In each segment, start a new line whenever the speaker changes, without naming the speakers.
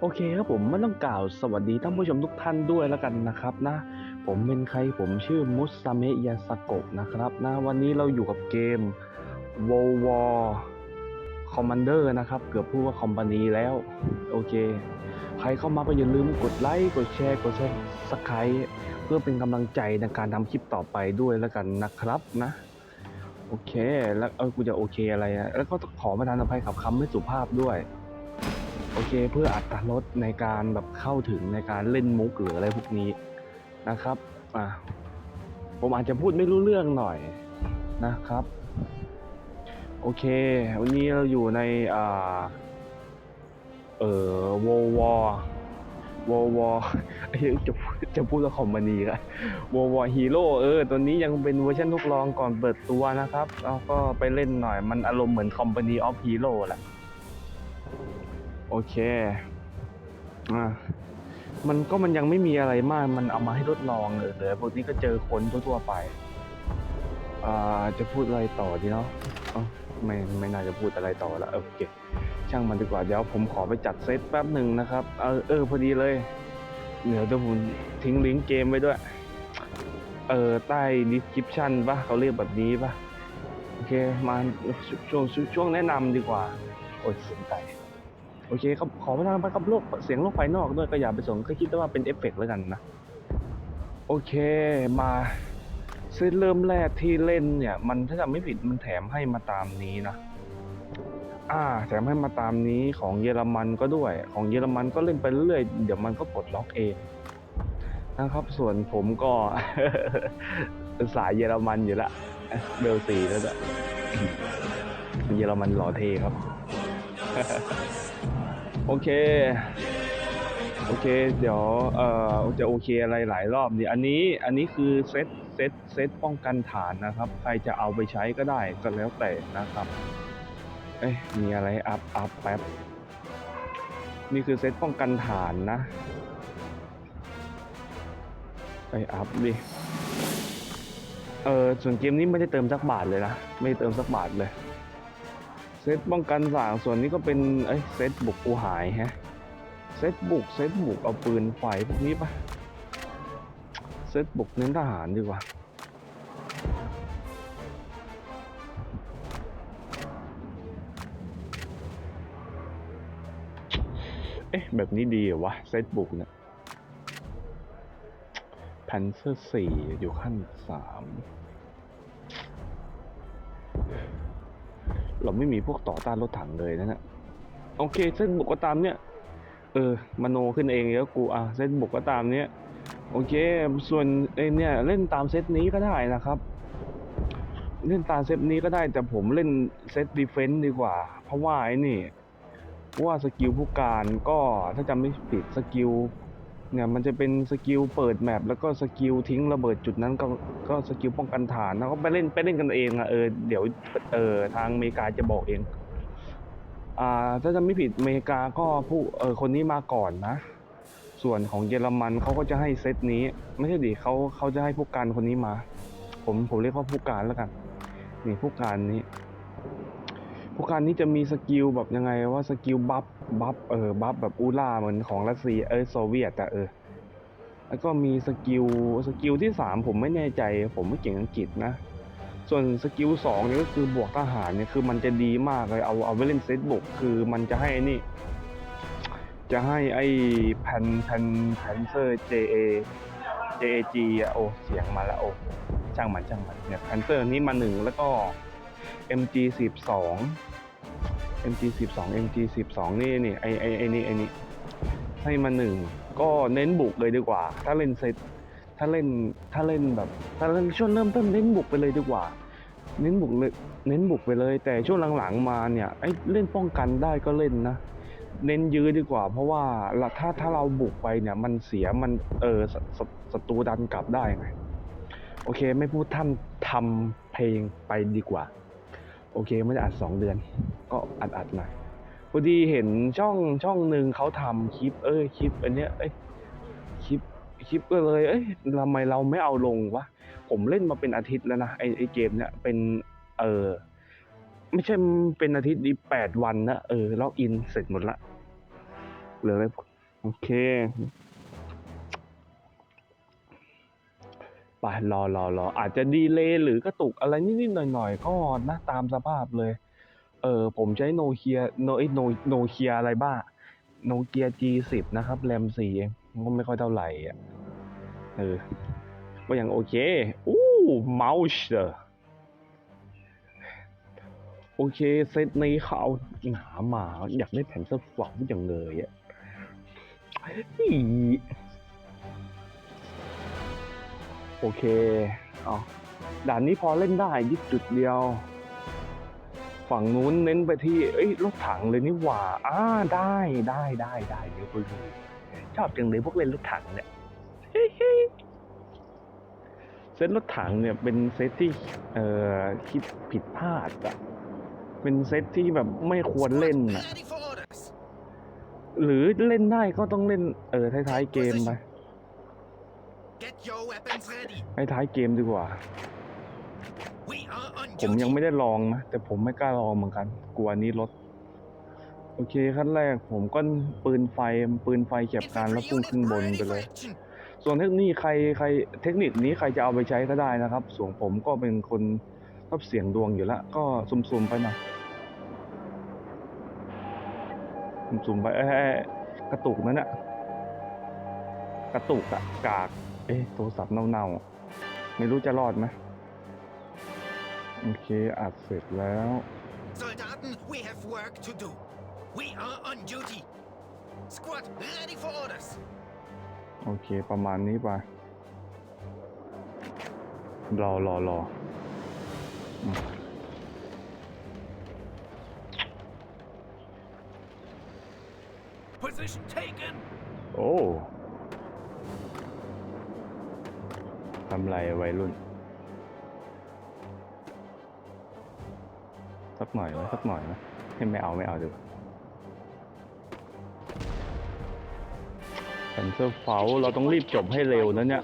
โอเคครับผมไม่ต้องกล่าวสวัสดีท่านผู้ชมทุกท่านด้วยแล้วกันนะครับนะ ผมเป็นใครผมชื่อมุสเมยาสโกะนะครับนะวันนี้เราอยู่กับเกม World War Commander นะครับ เกือบพูดว่าคอมพานีแล้ว โอเค ใครเข้ามาก็อย่าลืมกดไลค์กดแชร์กดซับสไครเพื่อเป็นกำลังใจในการทำคลิปต่อไปด้วยแล้วกันนะครับนะโอเค แล้วเออกูจะโอเคอะไรอะแล้วก็ขอประทานอภัยกับคำไม่สุภาพด้วย โอเคเพื่ออัตรถรสในการแบบเข้าถึงในการเล่นมุกหรืออะไรพวกนี้นะครับอะผมอาจจะพูดไม่รู้เรื่องหน่อยนะครับ โอเค วันนี้เราอยู่ในอ่าเอ่อวอวอวอวอจะพูดจะพูดว่าคอมมานีกันวอวอฮีโร่เออ ตัวนี้ยังเป็นเวอร์ชันทดลองก่อนเปิดตัวนะครับแล้วก็ไปเล่นหน่อย มันอารมณ์เหมือนคอมพานีออฟฮีโร่แหละ โอเคอ่ามันก็มันยังไม่มีอะไรมาก มันเอามาให้ทดลองเออเลยพวกนี้ก็เจอคนทั่วๆไป อ่า จะพูดอะไรต่อดีเนาะอ้าไม่ ไม่น่าจะพูดอะไรต่อแล้ว โอเค ช่างมันดีกว่า เดี๋ยวผมขอไปจัดเซตแป๊บหนึ่งนะครับ เออ เออ พอดีเลย เดี๋ยวเดี๋ยวผมทิ้งลิงก์เกมไว้ด้วย เออ ใต้ description ปะเขาเรียกแบบนี้ปะโอเค มาช่วงช่วงแนะนำดีกว่า โอ้ยสียงไก่ โอเคครับขอประทานไปกับโลกเสียงโลกภายนอกด้วยก็อย่าไปสนก็คิดว่าเป็นเอฟเฟกต์แล้วกันนะโอเคมาเซตเริ่มแรกที่เล่นเนี่ย มันถ้าจำไม่ผิดมันแถมให้มาตามนี้นะอ่า แถมให้มาตามนี้ของเยอรมันก็ด้วย ของเยอรมันก็เล่นไปเรื่อยเดี๋ยวมันก็ปลดล็อกเองนะครับ ส่วนผมก็สายเยอรมันอยู่ละเบลซีแล้วจ้ะเยอรมันหล่อเทครับ โอเค โอเค เดี๋ยว เอ่อ จะโอเคอะไรหลายรอบดีอันนี้ อันนี้คือเซต เซต เซตป้องกันฐานนะครับ ใครจะเอาไปใช้ก็ได้ ก็แล้วแต่นะครับ เอ้ย มีอะไรอัพ อัพแป๊บ นี่คือเซตป้องกันฐานนะ ไปอัพดิ เออ ส่วนเกมนี้ไม่ได้เติมสักบาทเลยนะ ไม่เติมสักบาทเลย ซตป้องกันสางส่วนนี้ก็เป็นเอ้ยเซตบุกกูหายฮะเซตบุกเซตบุกเอาปืนไฟพวกนี้ปะเซตบุกเน้นทหารดีกว่าเอ๊ะแบบนี้ดีเหรอวะเซตบุกเนี่ยแพนเซอร์สี่อยู่ขั้นสาม เราไม่มีพวกต่อต้านรถถังเลยนะเนี่ยโอเค เส้นบุกก็ตามเนี่ย เออมโนขึ้นเองแล้วกูอะเส้นบุกก็ตามเนี้ยโอเค ส่วนไอเนี่ยเล่นตามเซตนี้ก็ได้นะครับ เล่นตามเซตนี้ก็ได้แต่ผมเล่นเซตดีเฟนต์ดีกว่า เพราะว่าไอ้นี่ว่าสกิลผู้การก็ถ้าจำไม่ผิดสกิล เนี่ยมันจะเป็นสกิลเปิดแมปแล้วก็สกิลทิ้งระเบิดจุดนั้นก็ก็สกิลป้องกันฐานแล้วก็ไปเล่นไปเล่นกันเองอะเออเดี๋ยวเออทางอเมริกาจะบอกเอง อ่าถ้าจะไม่ผิดอเมริกาก็ผู้เออคนนี้มาก่อนนะ ส่วนของเยอรมันเขาก็จะให้เซตนี้ ไม่ใช่ดิเขาเขาจะให้ผู้การคนนี้มา ผมผมเรียกว่าผู้การแล้วกัน นี่ผู้การนี้ ผู้การนี้จะมีสกิลแบบยังไงว่าสกิลบัฟบัฟเออบัฟแบบอูล่าเหมือนของรัสเซียเออโซเวียตแต่เออแล้วก็มีสกิลสกิลที่สามผมไม่แน่ใจ ผมไม่เก่งอังกฤษนะ ส่วนสกิลสองนี่ก็คือบวกทหารเนี่ยคือมันจะดีมากเลยเอาเอาไปเล่นเซตบุกคือมันจะให้นี่ จะให้ไอ้แพนแพนแพนเซอร์ JA JAG อะโอ้เสียงมาแล้วโอ้ช่างมันช่างมันเนี่ยแพนเซอร์นี้มาหนึ่งแล้วก็ MG สิบสอง MG สิบสอง MG สิบสองนี่นี่ไอไอไอนี่ไอนี่ให้มาหนึ่งก็เน้นบุกเลยดีกว่า ถ้าเล่นเซตถ้าเล่นถ้าเล่นแบบถ้าเล่นช่วงเริ่มต้นเน้นบุกไปเลยดีกว่า เน้นบุกเลยเน้นบุกไปเลย แต่ช่วงหลังๆมาเนี่ยไอเล่นป้องกันได้ก็เล่นนะเน้นยื้อดีกว่า เพราะว่าละถ้าถ้าเราบุกไปเนี่ย มันเสียมันเออศัตรูดันกลับได้ไง โอเค ไม่พูดท่านทำเพลงไปดีกว่า อเคไม่ได้อัดสองเดือน ก็อัดอัดหน่อยพอดีเห็นช่องช่องหนึ่งเขาทำคลิป เอ้ยคลิป อันเนี้ยเอ้ยคลิปคลิปก็เลย เอ้ยทำไมเราไม่เอาลงวะผมเล่นมาเป็นอาทิตย์แล้วนะไอไอเกมเนี่ยเป็นเออไม่ใช่เป็นอาทิตย์ดีแปดวันนะเออล็อกอินเสร็จหมดละเหลืออะไรโอเค ไปรอรอรออาจจะดีเลย์หรือกระตุกอะไรนิดๆหน่อยๆก็นะตามสภาพเลย เออผมใช้โนเคียโนไอโนโนเคียอะไรบ้าโนเกีย G10 นะครับแรมสี่เองมันก็ไม่ค่อยเท่าไหร่อะเออก็ยังโอเคอู้เมาส์เออโอเค เซตนี้เขาเอาหามาอยากได้แผ่นเสื้อฝังอย่างเลยอะอี โอเค เอาด่านนี้พอเล่นได้ยึดจุดเดียว ฝั่งนู้นเน้นไปที่ เอ้ย รถถังเลยนี่หว่าอ่าได้ได้ได้ได้เดี๋ยวไปดูชอบจังเลยพวกเล่นรถถังเนี่ยเซตรถถังเนี่ยเป็นเซตที่เอ่อคิดผิดพลาดอะเป็นเซตที่แบบไม่ควรเล่นอะหรือเล่นได้ก็ต้องเล่นเออท้ายๆเกมไป
your weapons ready.
ท้ายเกมดีกว่า ผมยังไม่ได้ลองนะ แต่ผมไม่กล้าลองเหมือนกัน กลัวนี้รถ โอเคขั้นแรกผมก็ปืนไฟปืนไฟเก็บการแล้วพุ่งขึ้นบนไปเลย ส่วนเทคนิคใครใครเทคนิคนี้ใครจะเอาไปใช้ก็ได้นะครับ ส่วนผมก็เป็นคนชอบเสียงดวงอยู่แล้วก็สุ่มๆไปหน่อยสุ่มๆไปเอ้กระตุกนั่นอะกระตุกอะกาก เอ๊ะโทรศัพท์เน่าๆ ไม่รู้จะรอดไหมโอเคอัดเสร็จแล้ว
Soldaten, we have work to do. We are on duty. Squad, ready for orders.
โอเค ประมาณนี้ไปรอรอรออืม
Position taken.
โอ้ ทำไรอะวัยรุ่น สักหน่อยไหมสักหน่อยไหมให้ไม่เอาไม่เอาดีกว่าแคนเซอร์เฟลเราต้องรีบจบให้เร็วนะเนี่ย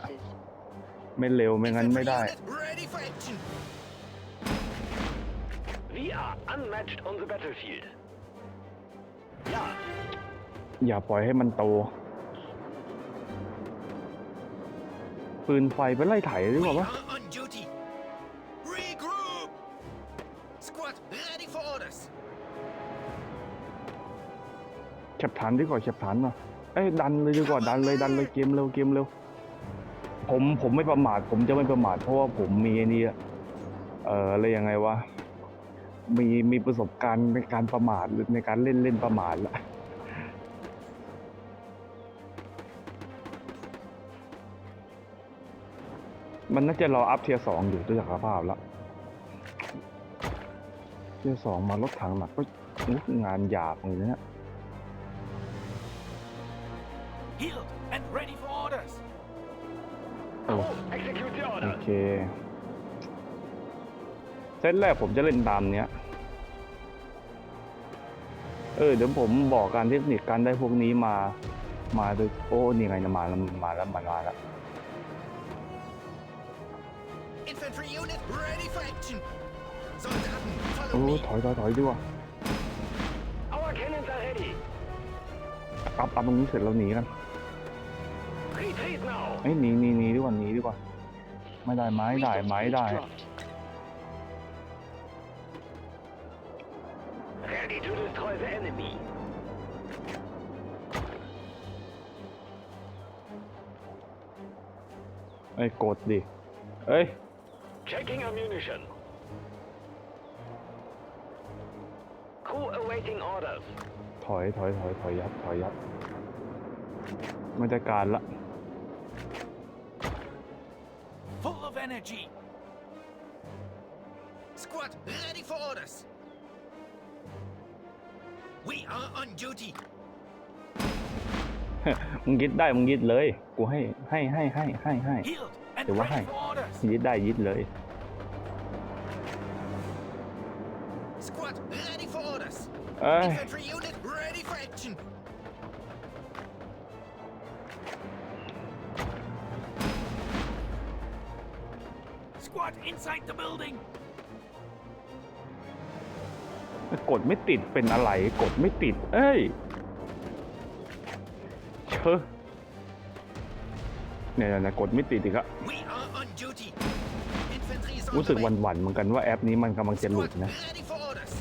ไม่เร็วไม่งั้นไม่
Infantry
ได้
unit ready for action.
We are unmatched on the battlefield. Ja,
อย่าปล่อยให้มันโต ปืนไฟไปไล่ไถดี
We
กว่าปะ
are on duty. Regroup. Squad, ready for orders.
แคปฐานดีกว่าแคปฐานเนาะเอ้ยดันเลยดีกว่าดันเลยดันเลยเกมเร็วเกมเร็ว ผมผมไม่ประมาทผมจะไม่ประมาทเพราะว่าผมมีไอ้นี่อะเอ่ออะไรยังไงวะมีมีประสบการณ์ในการประมาทหรือในการเล่นเล่นประมาทละ มันน่าจะรออัพเทียสองอยู่ด้วยจากสภาพแล้วเทียสองมารถถังหนักก็อุ๊ยงานหยาบเลยนะเนี่ย
Healed and ready for orders.
โอ้
execute the
โอ
order.
เค เซตแรกผมจะเล่นตามเนี้ย เออเดี๋ยวผมบอกการเทคนิคการได้พวกนี้มา มาโดยโอ้นี่ไงนะมาแล้วมาแล้วมาแล้ว
Infantry unit ready for action. Soldaten,
โอ้
follow me.
ถอยถอยถอยดีกว่า
Our cannons are ready.
อัพอัพตรงนี้เสร็จแล้วหนีกัน
Retreat now.
เอ้ยหนีหนีหนีดีกว่าหนีดีกว่า ไม่ได้ไม้ได้ไม้ได้
Ready to destroy the enemy.
เอ้ยกดดิ เอ้ย
Checking ammunition. Crew awaiting orders.
ถอยถอยถอยถอยยัดถอยยัดไม่ได้การละ
Full of energy. Squad, ready for orders. We are on duty.
มึงยึดได้มึงยึดเลย กูให้ให้ให้ให้ให้ให้
Healed and
Để quá
ready
hay.
for orders.
ยึดได้ยึดเลย
Squad, ready for orders.
เอ้ย
Infantry unit ready for action. Squad inside the building.
กดไม่ติดเป็นอะไร กดไม่ติด เอ้ยเฮ้ย เนี่ยเนี่ยกดไม่ติดอีกอะ
We are on duty. Infantry is on
รู้สึก
the
ห
way.
วั่นๆเหมือนกันว่าแอปนี้มันกำลังจะหลุด
Squad
นะ
ready for orders.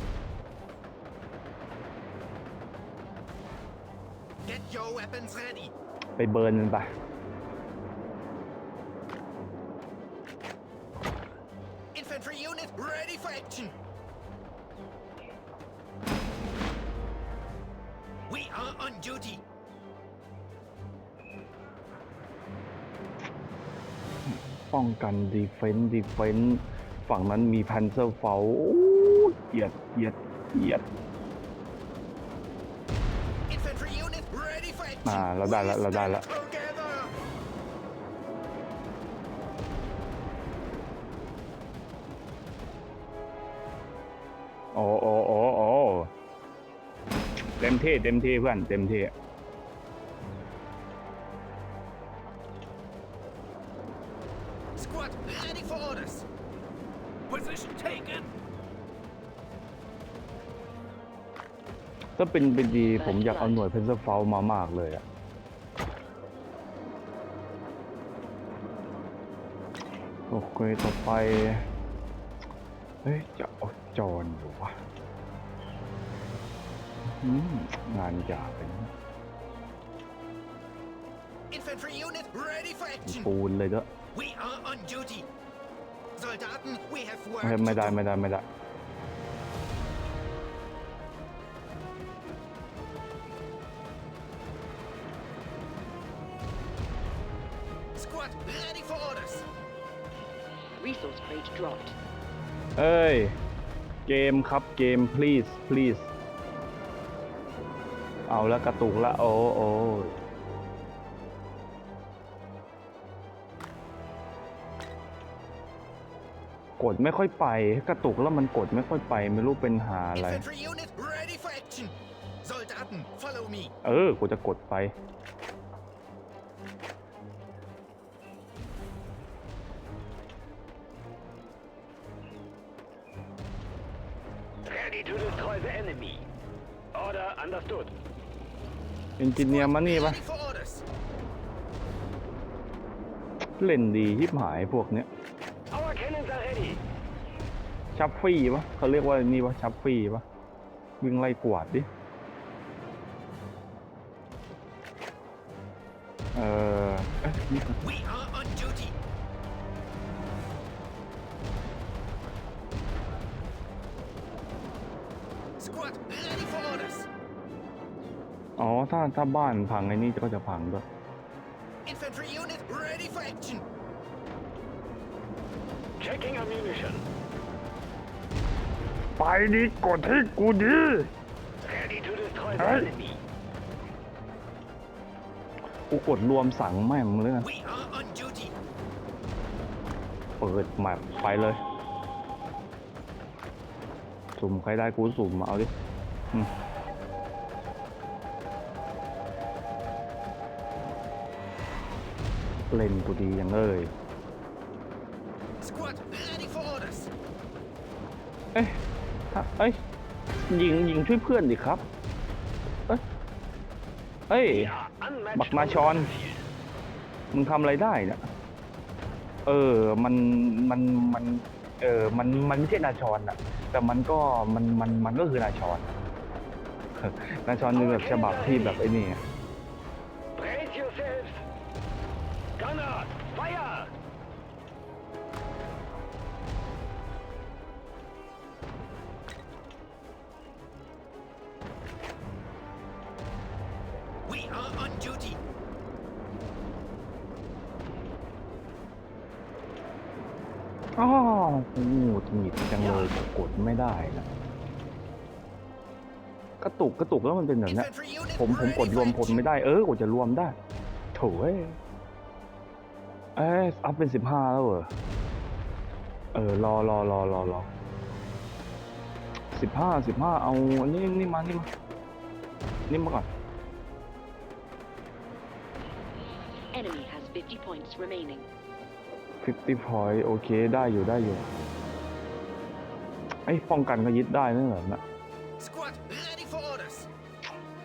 Get your weapons ready.
ไปเบิร์นมันไป ป้องกันดีเฟน s ์ดีเฟน s ์ฝั่งนั้นมีพันเซอร์เฟลเกียดเกียดเกียด
Infantry unit ready for action.
อ่าเราได้ละ
We
เราได้ละ
stand together.
โอ้โอ้โอ้โอ้เต็มที่เต็มที่เพื่อนเต็มที่ ถ้าเป็นเป็นดีผมอยากเอาหน่วยเพนเซอร์เฟลมามากเลยอะโอเคต่อไป เฮ้ย จะเอาจอนอยู่วะอืมงานยากเป็น
Infantry unit ready for action.
ปูนเลยเด้อ
We are on duty. Soldaten, we have work
ไม่
to
ไม่ได้
do.
ไม่ได้ไม่ได้
for orders.
Resource crate dropped.
เอ้ย เกมครับเกม please please เอาแล้วกระตุกละ โอ้โอ้กดไม่ค่อยไป กระตุกแล้วมันกดไม่ค่อยไป ไม่รู้เป็นหาอะไร
Infantry unit ready for action. Soldaten, follow me.
เออ กูจะกดไป เอนจิเนียร์มานี่ปะเล่นดีทิบหายพวกเนี้ยชัฟฟี่ปะเขาเรียกว่านี่ปะชัฟฟี่ปะวิ่งไล่กวาดดิ เออเอ๊ะ ถ้าถ้าบ้านพังไอ้นี่ก็จะพังด้วย
Infantry unit ready for action.
Checking ammunition.
ไปดิกดให้กูดิ
Ready to destroy the
Hey.
enemy.
กูกดรวมสั่งแม่งเลยนะ
We are on duty.
เปิดแมปไปเลย สุ่มใครได้กูสุ่มมาเอาดิอืม เล่นกูดีอย่างเลย
Squad ready for orders.
เอ้ยถ้าเอ้ยยิงยิงช่วยเพื่อนดิครับ เอ้ยเอ้ย
We are unmatched
Bak
on the
Machon.
battlefield.
มึงทำอะไรได้เนี่ยเออ มัน มัน มัน เออ มัน มันไม่ใช่นาชอนอะแต่มันก็ มัน มัน มันก็คือนาชอนอะเออนาชอนเป็นแบบฉบับที่แบบไอ้นี่อะ ระตุกกระตุกแล้วมันเป็นแบบเนี้ย
Infantry unit
ผมผมกด
ready
รวม
for
พล
action.
ไม่ได้เออกดจะรวมได้โถ่เอ้ยเอ้ยอัพเป็นสิบห้าแล้วเหรอเออรอรอรอรอรอสิบห้าสิบห้าเอาอันนี้นี่มานี่มานี่มาก่อน
Enemy has 50 points remaining.
50 point โอเค ได้อยู่ได้อยู่ไอ้ยป้องกันก็ยึดได้นั่นเหรอนะ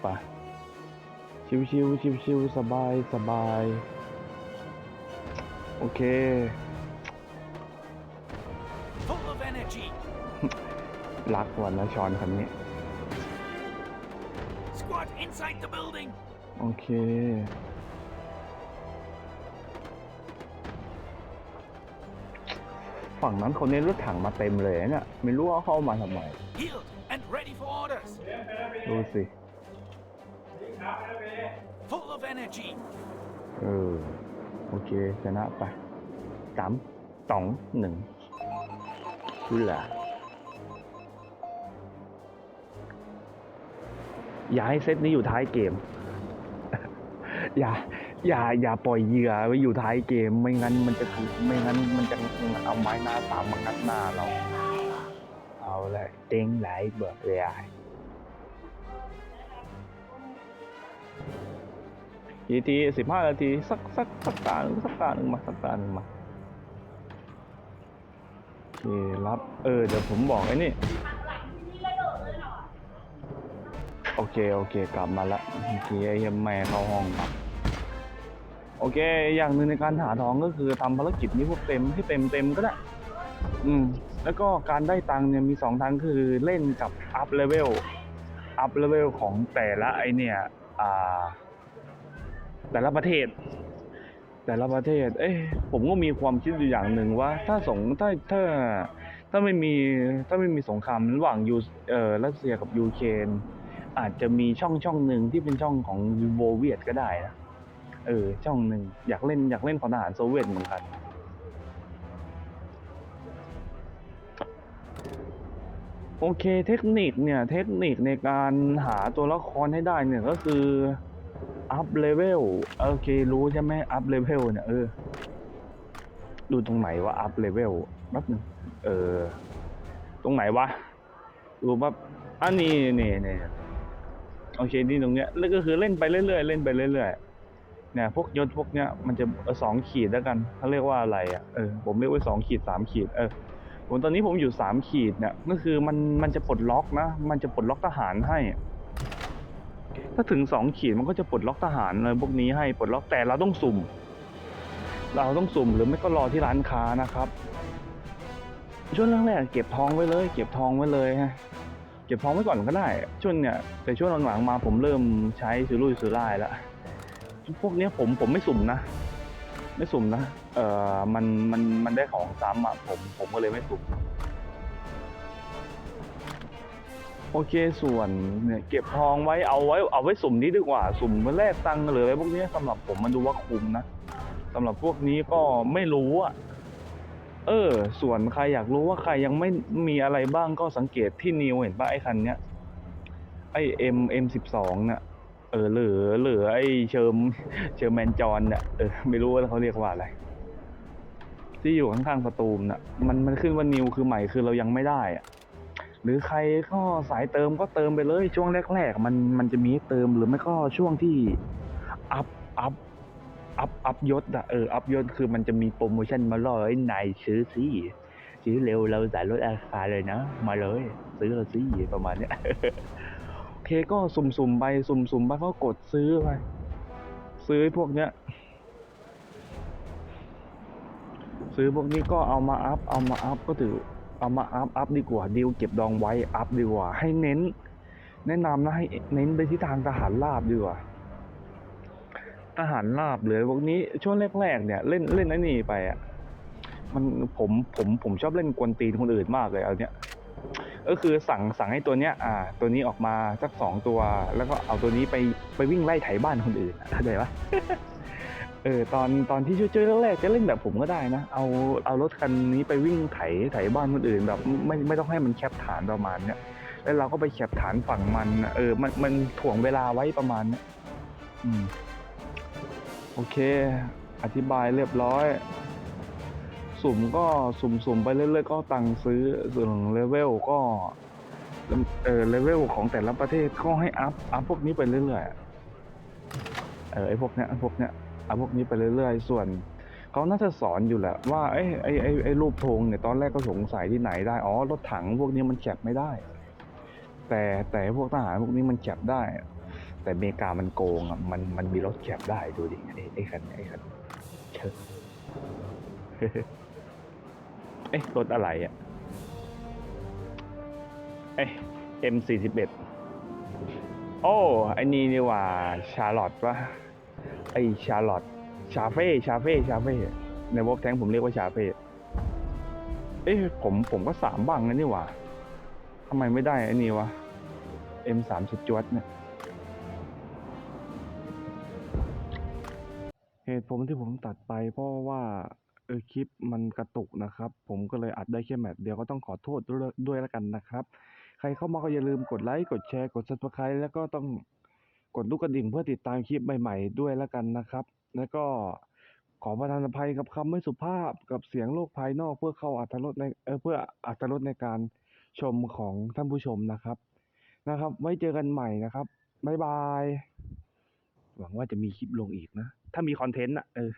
Squad ready for orders.
ไปชิวชิวชิวชิวๆสบายสบาย โอเค
Full of energy.
รักวันนะชอนคันนี้
Squad inside the building.
โอเค ฝั่งนั้นคนนี้รถถังมาเต็มเลยเนี่ย ไม่รู้ว่าเข้ามาทำไม
Healed and ready for orders.
ดูสิ
Full of energy.
เออ โอเค ชนะไปสามสองหนึ่งคือละอย่าให้เซตนี้อยู่ท้ายเกม อย่า อย่า อย่าปล่อยเหยื่อไว้อยู่ท้ายเกม ไม่งั้นมันจะถูกไม่งั้นมันจะเอาไม้หน้าสามมางัดหน้าเรา เอาเลยเต็งไหลเบิกเลย ทีทีสิบห้านาทีสักสักสักตาหนึ่งสักตาหนึ่งมาสักตาหนึ่งมาโอเครับเออเดี๋ยวผมบอกไอ้นี่โอเคโอเคกลับมาละเมื่อกี้ไอ้เหี้ยแม่เข้าห้องมาโอเค อย่างหนึ่งในการหาทองก็คือทำภารกิจนี้พวกเต็มให้เต็มเต็มก็ได้ อืม แล้วก็การได้ตังค์เนี่ยมีสองทางคือเล่นกับอัพเลเวล อัพเลเวลของแต่ละไอเนี่ย อ่า แต่ละประเทศ แต่ละประเทศ เอ้ยผมก็มีความคิดอยู่อย่างหนึ่งว่า ถ้าสงถ้าถ้าถ้าไม่มีถ้าไม่มีสงครามระหว่างยูเอ่อรัสเซียกับยูเครนอาจจะมีช่องช่องหนึ่งที่เป็นช่องของโวเวียตก็ได้นะเออช่องหนึ่งอยากเล่นอยากเล่นของทหารโซเวียตเหมือนกันโอเคเทคนิคเนี่ยเทคนิคในการหาตัวละครให้ได้เนี่ยก็คือ อัพเลเวลโอเค รู้ใช่ไหมอัพเลเวลเนี่ยเออ ดูตรงไหนว่าอัพเลเวลแป๊บหนึงเออ ตรงไหนวะ ดูแบบอันนี้นี่นี่โอเคนี่ตรงเนี้ยแล้วก็คือเล่นไปเรื่อยๆเล่นไปเรื่อยๆเนี่ย พวกยศพวกเนี้ยมันจะสองขีดแล้วกันเขาเรียกว่าอะไรอะเออผมเรียกว่าสองขีดสามขีดเออผมตอนนี้ผมอยู่สามขีดเนี่ยก็คือมันมันจะปลดล็อกนะ มันจะปลดล็อกทหารให้ ถ้าถึงสองขีดมันก็จะปลดล็อกทหารเลยพวกนี้ให้ปลดล็อกแต่เราต้องสุ่ม เราต้องสุ่มหรือไม่ก็รอที่ร้านค้านะครับช่วงแรกๆเก็บทองไว้เลย เก็บทองไว้เลยฮะเก็บทองไว้ก่อนก็ได้ ช่วงเนี่ยแต่ช่วงหลังๆมาผมเริ่มใช้ซื้อลุยซื้อไล่ล้วพวกเนี้ยผมผมไม่สุ่มนะ ไม่สุ่มนะ เอ่อมันมันมันได้ของซ้ำอะผมผมก็เลยไม่สุ่ม โอเคส่วนเนี่ยเก็บทองไว้เอาไว้เอาไว้สุ่มนี้ดีกว่า สุ่มมาแลกตังค์หรืออะไรพวกนี้ยสำหรับผมมันดูว่าคุ้มนะสำหรับพวกนี้ก็ไม่รู้อะเออ ส่วนใครอยากรู้ว่าใครยังไม่มีอะไรบ้างก็สังเกตที่นิวเห็นป่ะไอ้คันเนี้ยไอ้เอ็มเอ็มสิบสองเนี่ยเออเหลือเหลือไอ้เชิมเชิมแมนจอนเนี่ยเออไม่รู้ว่าเขาเรียกว่าอะไร ที่อยู่ข้างๆสตูมน่ะ มันมันขึ้นว่านิวคือใหม่คือเรายังไม่ได้อะ หรือใครก็สายเติมก็เติมไปเลยช่วงแรกๆมันมันจะมีเติมหรือไม่ก็ช่วงที่อัพอัพอัพอัพยศอะเอออัพยศคือมันจะมีโปรโมชั่นมาล่อไอ้นายซื้อสิซื้อเร็วเราจ่ายลดราคาเลยนะ มาเลย ซื้อเราสิประมาณเนี้ยโอเคก็สุ่มๆไปสุ่มๆไปก็กดซื้อไปซื้อพวกเนี้ย ซื้อพวกนี้ก็เอามาอัพเอามาอัพก็ถือ เอามาอัพอัพดีกว่าดีลเก็บดองไว้อัพดีกว่า ให้เน้น แนะนำนะให้เน้นไปที่ทางทหารราบดีกว่าทหารราบเลยพวกนี้ช่วงแรกๆเนี่ยเล่นเล่นไอ้นี่ไปอะมันผมผมผมชอบเล่นกวนตีนคนอื่นมากเลยเอาเนี้ยก็คือสั่งสั่งให้ตัวเนี้ย อ่า ตัวนี้ออกมาสักสองตัว แล้วก็เอาตัวนี้ไปไปวิ่งไล่ไถบ้านคนอื่นเข้าใจปะ ออตอนตอนที่ช่วยๆแรกๆจะเล่นแบบผมก็ได้นะ เอาเอารถคันนี้ไปวิ่งไถไถบ้านคนอื่นแบบไม่ไม่ต้องให้มันแคปฐานประมาณเนี้ยแล้วเราก็ไปแคปฐานฝั่งมันเออมันมันถ่วงเวลาไว้ประมาณเนี้ยอืมโอเค อธิบายเรียบร้อย สุ่มก็สุ่มสุ่มไปเรื่อยๆก็ตังค์ซื้อส่วนเลเวลก็เออเลเวลของแต่ละประเทศก็ให้อัพอัพพวกนี้ไปเรื่อยๆเออไอพวกเนี้ยไอพวกเนี้ยาพวกนี้ไปเรื่อยๆ ส่วนเขาน่าจะสอนอยู่แหละว่าไอ้ไอ้ไอ้ไอ้รูปธงเนี่ยตอนแรกก็สงสัยที่ไหนได้ อ๋อ รถถังพวกนี้มันแคปไม่ได้ แต่แต่พวกทหารพวกนี้มันแคปได้ แต่อเมริกามันโกงอะมันมันมีรถแคปได้ดูดิไอ้ไอ้คันไอ้คันเชิญเอ๊ะรถอะไรอะ เอ๊ะ M สี่สิบเอ็ดโอ้ไอ้นี่นี่ว่าชาร์ลอตวะ ไอชาร์ลอตชาเฟ่ชาเฟ่ชาเฟ่ในวอล์กแทงผมเรียกว่าชาเฟ่เอ๊ะผมผมก็สามบังนะนี่หว่าทำไมไม่ได้ไอ้นี่วะ M สามสุดจวดเนี่ยเหตุผมที่ผมตัดไปเพราะว่าเออคลิปมันกระตุกนะครับ ผมก็เลยอัดได้แค่แมตช์เดียวก็ต้องขอโทษด้วยด้วยแล้วกันนะครับ ใครเข้ามาก็อย่าลืมกดไลค์ กดแชร์ กด subscribe แล้วก็ต้อง ดลูกกระดิ่งเพื่อติดตามคลิปใหม่ ๆ ด้วยแล้วกันนะครับ แล้วก็ขอประทานอภัยกับคำไม่สุภาพกับเสียงโลกภายนอกเพื่อเข้าอัตรสในเออเพื่ออัตรสในการชมของท่านผู้ชมนะครับนะครับ ไว้เจอกันใหม่นะครับบ๊ายบาย หวังว่าจะมีคลิปลงอีกนะ ถ้ามีคอนเทนต์อะเออ